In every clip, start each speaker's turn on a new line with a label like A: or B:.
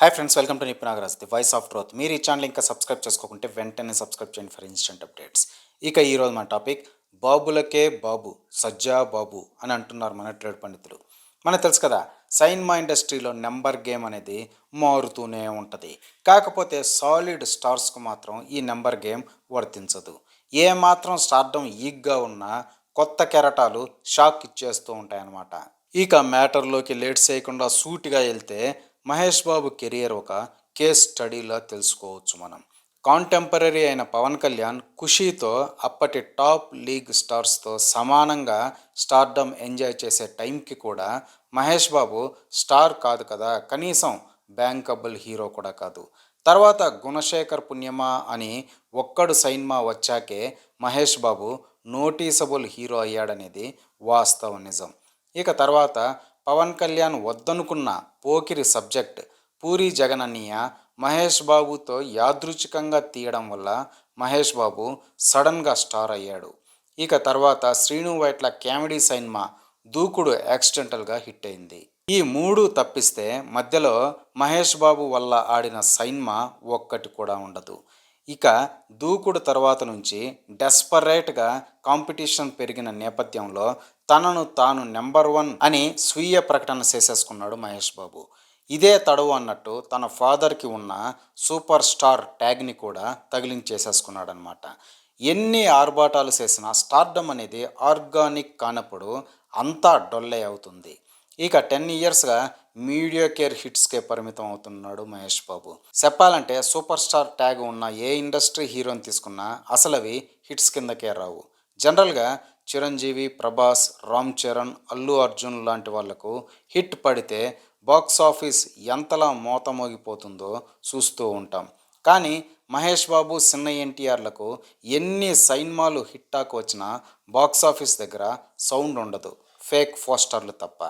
A: Hi friends welcome to Nipunagaraj the voice of truth మీరు ఈ channel ఇంకా subscribe చేసుకోకుంటే వెంటనే సబ్స్క్రైబ్ చేయండి ఫర్ ఇన్స్టెంట్ అప్డేట్స్ ఇక ఈరోజు మన టాపిక్ బాబులకే బాబు సజ్జా బాబు అని అంటున్నారు మన ట్రేడ్ పండితులు. మనకు తెలుసు కదా సైన్మా ఇండస్ట్రీలో నెంబర్ గేమ్ అనేది మారుతూనే ఉంటుంది. కాకపోతే సాలిడ్ స్టార్స్కు మాత్రం ఈ నెంబర్ గేమ్ వర్తించదు. ఏ మాత్రం స్టార్డమ్ ఈగ్గా ఉన్నా కొత్త కెరటాలు షాక్ ఇచ్చేస్తూ ఉంటాయన్నమాట. ఇక మ్యాటర్లోకి లేట్ చేయకుండా సూటిగా వెళ్తే మహేష్ బాబు కెరియర్ ఒక కేస్ స్టడీలా తెలుసుకోవచ్చు మనం. కాంటెంపరీ అయిన పవన్ కళ్యాణ్ ఖుషీతో అప్పటి టాప్ లీగ్ స్టార్స్తో సమానంగా స్టార్డమ్ ఎంజాయ్ చేసే టైంకి కూడా మహేష్ బాబు స్టార్ కాదు కదా కనీసం బ్యాంకబుల్ హీరో కూడా కాదు. తర్వాత గుణశేఖర్ పుణ్యమా అని ఒక్కడు సైన్మా వచ్చాకే మహేష్ బాబు నోటీసబుల్ హీరో అయ్యాడనేది వాస్తవ నిజం. ఇక తర్వాత పవన్ కళ్యాణ్ వద్దనుకున్న పోకిరి సబ్జెక్ట్ పూరి జగనన్నయ్య మహేష్ బాబుతో యాదృచ్ఛికంగా తీయడం వల్ల మహేష్ బాబు సడన్గా స్టార్ అయ్యాడు. ఇక తర్వాత శ్రీను వైట్ల కామెడీ సైన్మా దూకుడు యాక్సిడెంటల్గా హిట్ అయింది ఈ మూడు తప్పిస్తే మధ్యలో మహేష్ బాబు వల్ల ఆడిన సైన్మా ఒక్కటి కూడా ఉండదు. ఇక దూకుడు తర్వాత నుంచి డెస్పరేట్గా కాంపిటీషన్ పెరిగిన నేపథ్యంలో తనను తాను నెంబర్ వన్ అని స్వీయ ప్రకటన చేసేసుకున్నాడు మహేష్ బాబు. ఇదే తడవు అన్నట్టు తన ఫాదర్కి ఉన్న సూపర్ స్టార్ ట్యాగ్ని కూడా తగిలించేసేసుకున్నాడు అనమాట ఎన్ని ఆర్భాటాలు చేసినా స్టార్డమ్ అనేది ఆర్గానిక్ కానప్పుడు అంతా డొల్లే అవుతుంది. ఇక టెన్ ఇయర్స్గా మీడియా కేర్ హిట్స్కే పరిమితం అవుతున్నాడు మహేష్ బాబు. చెప్పాలంటే సూపర్ స్టార్ ట్యాగ్ ఉన్న ఏ ఇండస్ట్రీ హీరోని తీసుకున్నా అసలు అవి హిట్స్ కిందకే రావు. జనరల్గా చిరంజీవి ప్రభాస్ రామ్ చరణ్ అల్లు అర్జున్ లాంటి వాళ్ళకు హిట్ పడితే బాక్స్ ఆఫీస్ ఎంతలా మోతమోగిపోతుందో చూస్తూ ఉంటాం. కానీ మహేష్ బాబు చిన్న ఎన్టీఆర్లకు ఎన్ని సైన్మాలు హిట్టాకు వచ్చినా బాక్స్ ఆఫీస్ దగ్గర సౌండ్ ఉండదు. ఫేక్ పోస్టర్లు తప్ప.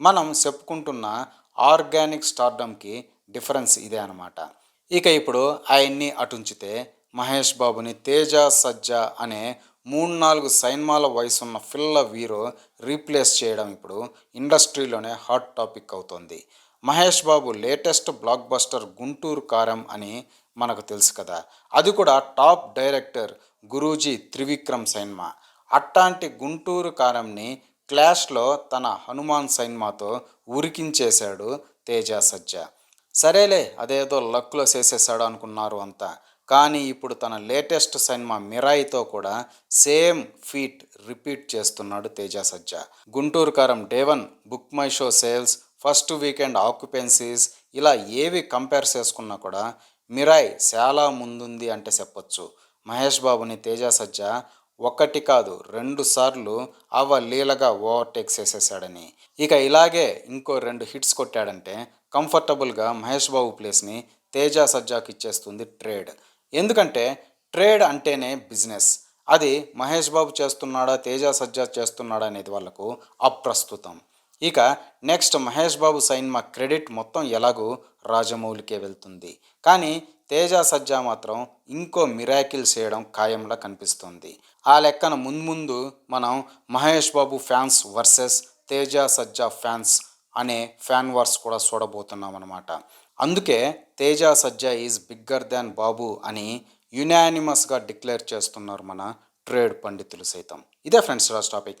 A: మనం చెప్పుకుంటున్న ఆర్గానిక్ స్టార్డమ్కి డిఫరెన్స్ ఇదే అనమాట ఇక ఇప్పుడు ఆయన్ని అటుంచితే మహేష్ బాబుని తేజ సజ్జ అనే మూడు నాలుగు సైన్మాల వయసున్న ఫిల్ల వీరు రీప్లేస్ చేయడం ఇప్పుడు ఇండస్ట్రీలోనే హాట్ టాపిక్ అవుతోంది. Mahesh Babu latest blockbuster Guntur Kaaram అని మనకు తెలుసు కదా. అది కూడా top director Guruji Trivikram cinema. అట్టాంటి గుంటూరు కారంని క్లాష్లో తన హనుమాన్ సైన్మాతో ఉరికించేశాడు తేజ సజ్జ. సరేలే అదేదో లక్లో చేసేసాడు అనుకున్నారు అంతా. కానీ ఇప్పుడు తన లేటెస్ట్ సినిమా మిరాయితో కూడా సేమ్ ఫీట్ రిపీట్ చేస్తున్నాడు Teja Sajja. Guntur Kaaram day one book my show sales first weekend occupancies ఇలా ఏవి కంపేర్ చేసుకున్నా కూడా మిరాయ్ చాలా ముందుంది అంటే చెప్పొచ్చు. మహేష్ బాబుని తేజ సజ్జ ఒకటి కాదు రెండు సార్లు అవలీలగా ఓవర్టేక్ చేసేసాడని ఇక ఇలాగే ఇంకో రెండు హిట్స్ కొట్టాడంటే కంఫర్టబుల్గా మహేష్ బాబు ప్లేస్ని తేజ సజ్జాకి ఇచ్చేస్తుంది ట్రేడ్. ఎందుకంటే ట్రేడ్ అంటేనే బిజినెస్. అది మహేష్ బాబు చేస్తున్నాడా తేజ సజ్జా చేస్తున్నాడా అనేది వాళ్ళకు అప్రస్తుతం. ఇక next Mahesh Babu cinema credit మొత్తం ఎలాగూ రాజమౌళికే వెళ్తుంది. కానీ తేజ సజ్జా మాత్రం ఇంకో మిరాకిల్ చేయడం ఖాయంలా కనిపిస్తుంది. ఆ లెక్కన ముందు ముందు మనం Mahesh Babu fans versus Teja Sajja fans అనే ఫ్యాన్ వార్స్ కూడా చూడబోతున్నాం అనమాట అందుకే Teja Sajja is bigger than Babu అని యునానిమస్గా డిక్లేర్ చేస్తున్నారు మన ట్రేడ్ పండితులు సైతం. ఇదే ఫ్రెండ్స్ రాజ్ టాపిక్